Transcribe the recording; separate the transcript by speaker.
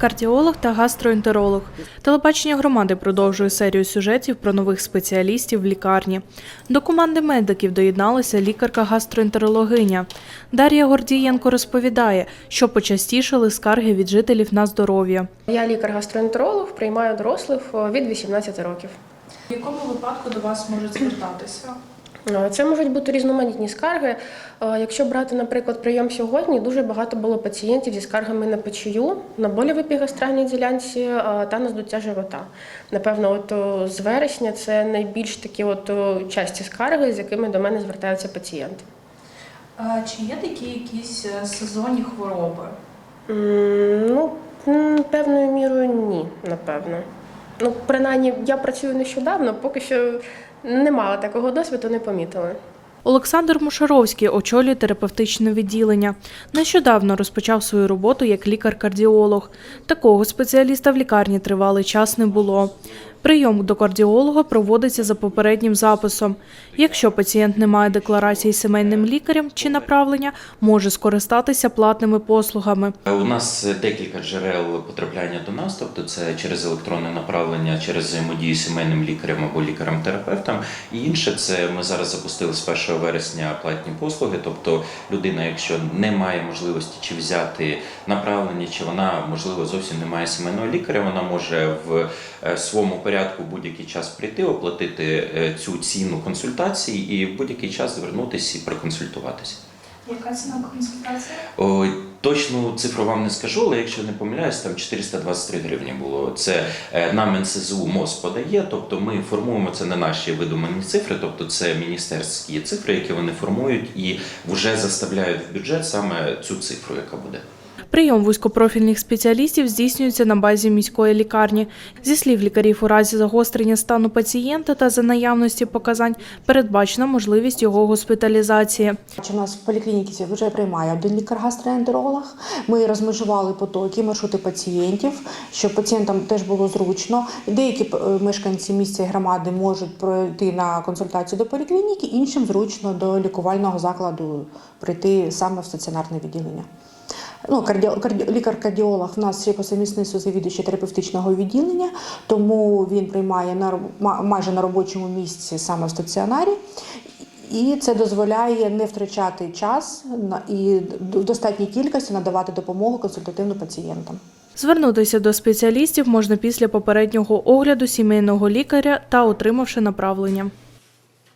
Speaker 1: кардіолог та гастроентеролог. Телебачення громади продовжує серію сюжетів про нових спеціалістів в лікарні. До команди медиків доєдналася лікарка-гастроентерологиня. Дар'я Гордієнко розповідає, що почастішали скарги від жителів на здоров'я.
Speaker 2: Я лікар-гастроентеролог, приймаю дорослих е, від 18 років.
Speaker 1: В якому випадку до вас можуть звертатися?
Speaker 2: Е, Це можуть бути різноманітні скарги. Е, Якщо брати, наприклад, прийом сьогодні, дуже багато було пацієнтів зі скаргами на печію, на болі в епігастральній ділянці е, та на здуття живота. Напевно, от з вересня це найбільш такі от часті скарги, з якими до мене звертаються пацієнти.
Speaker 1: Чи є такі якісь сезонні хвороби?
Speaker 2: Ну, певною мірою ні, напевно. Ну, принаймні, я працюю нещодавно, поки що не мала такого досвіду, не помітила.
Speaker 1: Олександр Мушаровський очолює терапевтичне відділення. Нещодавно розпочав свою роботу як лікар-кардіолог. Такого спеціаліста в лікарні тривалий час не було. Прийом до кардіолога проводиться за попереднім записом. Якщо пацієнт не має декларації сімейним лікарем чи направлення, може скористатися платними послугами.
Speaker 3: У нас декілька джерел потрапляння до нас, тобто це через електронне направлення, через взаємодію сімейним лікарем або лікарем-терапевтом. І інше це ми зараз запустили з 1 вересня платні послуги. Тобто людина, якщо не має можливості чи взяти направлення, чи вона можливо зовсім не має сімейного лікаря, вона може в е, своєму порядку будь-який час прийти, оплатити е, цю ціну консультації і в будь-який час звернутися і проконсультуватися.
Speaker 1: Яка ціна консультації?
Speaker 3: Точну цифру вам не скажу, але якщо не помиляюсь, там 423 гривні було. Це е, нам НСЗУ МОЗ подає, тобто ми формуємо це не наші видумані цифри, тобто це міністерські цифри, які вони формують і вже заставляють в бюджет саме цю цифру, яка буде.
Speaker 1: Прийом вузькопрофільних спеціалістів здійснюється на базі міської лікарні. Зі слів лікарів, у разі загострення стану пацієнта та за наявності показань передбачена можливість його госпіталізації.
Speaker 4: У нас в поліклініці вже приймає один лікар-гастроентеролог. Ми розмежували потоки, маршрути пацієнтів, щоб пацієнтам теж було зручно. Деякі е, мешканці місця і громади можуть пройти на консультацію до поліклініки, іншим зручно до лікувального закладу прийти саме в стаціонарне відділення. Ну, кардіо, карді, лікар-кардіолог в нас ще по сумісництву завідуючий терапевтичного відділення, тому він приймає на майже на робочому місці саме в стаціонарі. І це дозволяє не втрачати час і в достатній кількості надавати допомогу консультативно пацієнтам.
Speaker 1: Звернутися до спеціалістів можна після попереднього огляду сімейного лікаря та отримавши направлення.